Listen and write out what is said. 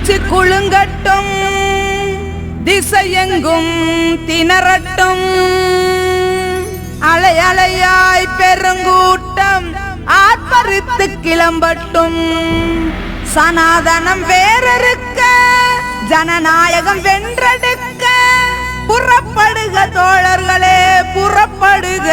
மூச்சு குழுங்கட்டும் திசையெங்கும் திணறட்டும். அலை அலையாய் பெருங்கூட்டம் ஆர்ப்பரித்து கிளம்பட்டும். சனாதனம் வேறறுக்க ஜனநாயகம் வென்றெடுக்க. புறப்படுக தோழர்களே புறப்படுக.